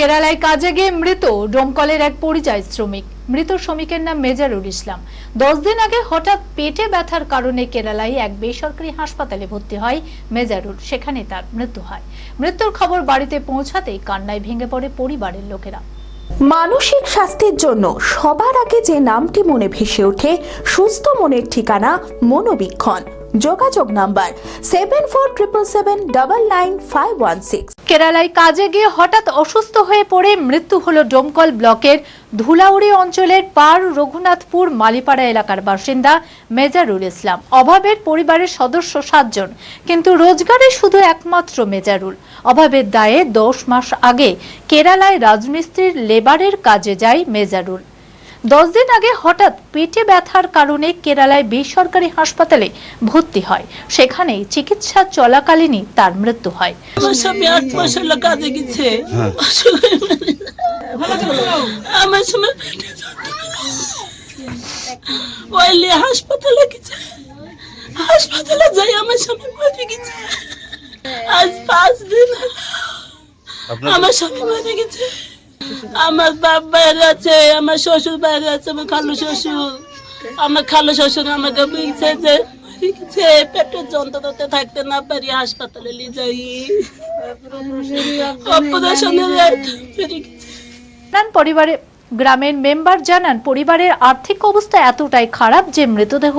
কেরালায় কাজে গিয়ে মৃত ডোমকলের এক পরিযায়ী শ্রমিক। মৃত শ্রমিকের নাম মেজারুল ইসলাম। দশ দিন আগে হঠাৎ পেটে ব্যথার কারণে কেরালায় এক বেসরকারি হাসপাতালে ভর্তি হয় মেজারুল। সেখানে তার মৃত্যু হয়। মৃত্যুর খবর বাড়িতে পৌঁছাতেই কান্নায় ভেঙে পড়ে পরিবারের লোকেরা। মানসিক স্বাস্থ্যের জন্য সবার আগে যে নামটি মনে ভেসে ওঠে, সুস্থ মনের ঠিকানা মনোবীক্ষণ। যোগাযোগ number seven four triple seven double nine five one six কেরালায় কাজে গিয়ে হঠাৎ অসুস্থ হয়ে পড়ে মৃত্যু হলো ডোমকল ব্লকের ধুলাউড়ি অঞ্চলের পার রঘুনাথপুর মালিপাড়া এলাকার বাসিন্দা মেজারুল ইসলাম। অভাবের পরিবারের সদস্য সাতজন, কিন্তু রোজগারে শুধু একমাত্র মেজারুল। অভাবের দায়ে দশ মাস আগে কেরালায় রাজমিস্ত্রির লেবারের কাজে যায় মেজারুল। দশ দিন আগে হঠাৎ পেটে ব্যথার কারণে কেরালায় বেসরকারি হাসপাতালে ভর্তি হয়। সেখানেই চিকিৎসা চলাকালীনই তার মৃত্যু হয়। আমার সময় লিয়ে হাসপাতালে গেছে। হাসপাতালে যাই আমার স্বামী মরে গেছে। আজ পাঁচ দিন আমার স্বামী মরে গেছে। আমার বাপ বাইরে আছে আমার শ্বশুর বাইরে আছে আমার খালু শ্বশুর। আমার খালু শ্বশুর আমাকে বলছে যে গেছে পেটের যন্ত্রণাতে থাকতে না পারি হাসপাতালে নিয়ে যাই। অপারেশনের পরিবারে গ্রামের মেম্বার জানান, পরিবারের আর্থিক অবস্থা এতটাই খারাপ যে মৃতদেহ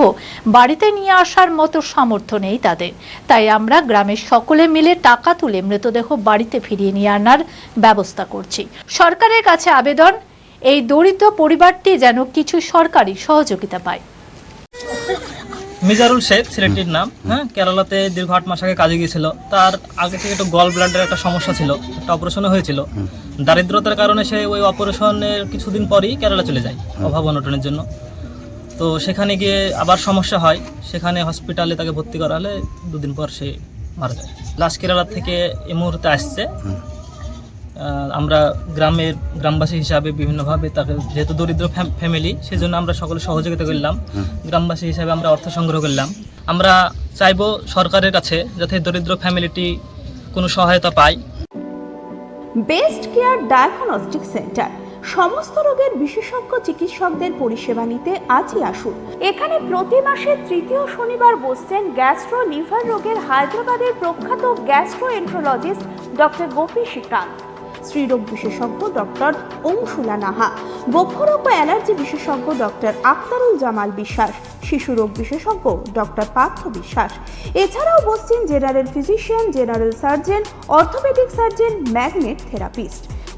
বাড়িতে নিয়ে আসার মতো সামর্থ্য নেই তাদের। তাই আমরা গ্রামের সকলে মিলে টাকা তুলে মৃতদেহ বাড়িতে ফিরিয়ে নিয়ে আনার ব্যবস্থা করছি। সরকারের কাছে আবেদন, এই দরিদ্র পরিবারটি যেন কিছু সরকারি সহযোগিতা পায়। মিজারুল শেখ ছেলেটির নাম হ্যাঁ কেরালাতে দীর্ঘ আট মাস আগে কাজে গিয়েছিল। তার আগে থেকে একটু গল ব্লাডের একটা সমস্যা ছিল একটা অপারেশনও হয়েছিল। দারিদ্রতার কারণে সে ওই অপারেশনের কিছুদিন পরই কেরালা চলে যায় অভাব অনটনের জন্য। তো সেখানে গিয়ে আবার সমস্যা হয় সেখানে হসপিটালে তাকে ভর্তি করা হলে দুদিন পর সে মারা যায়। লাস্ট কেরালা থেকে এই মুহূর্তে আসছে। আমরা গ্রামের গ্রামবাসী হিসাবে বিভিন্নভাবে তাকে যেহেতু দরিদ্র ফ্যামিলি সেই জন্য আমরা সকলে সহযোগিতা করলাম। গ্রামবাসী হিসাবে আমরা অর্থ সংগ্রহ করলাম। আমরা চাইব সরকারের কাছে যাতে দরিদ্র ফ্যামিলিটি কোনো সহায়তা পায়। বেস্ট কেয়ার ডায়াগনস্টিক সেন্টার সমস্ত রোগের বিশেষজ্ঞ চিকিৎসকদের পরিষেবা নিতে আজই আসুন। এখানে প্রতি মাসে তৃতীয় শনিবার বসছেন গ্যাস্ট্রো লিভার রোগের হায়দ্রাবাদের প্রখ্যাত gastroenterologist doctor Gopi Srikanth. স্ত্রীরোগ বিশেষজ্ঞ ডক্টর অংশুলা নাহা, বক্ষরোগ বা অ্যালার্জি বিশেষজ্ঞ ডক্টর আক্তারুল জামাল বিশ্বাস, শিশু রোগ বিশেষজ্ঞ ডক্টর পার্থ বিশ্বাস। এছাড়াও বসছেন general physician, general surgeon, orthopedic surgeon, magnet therapist.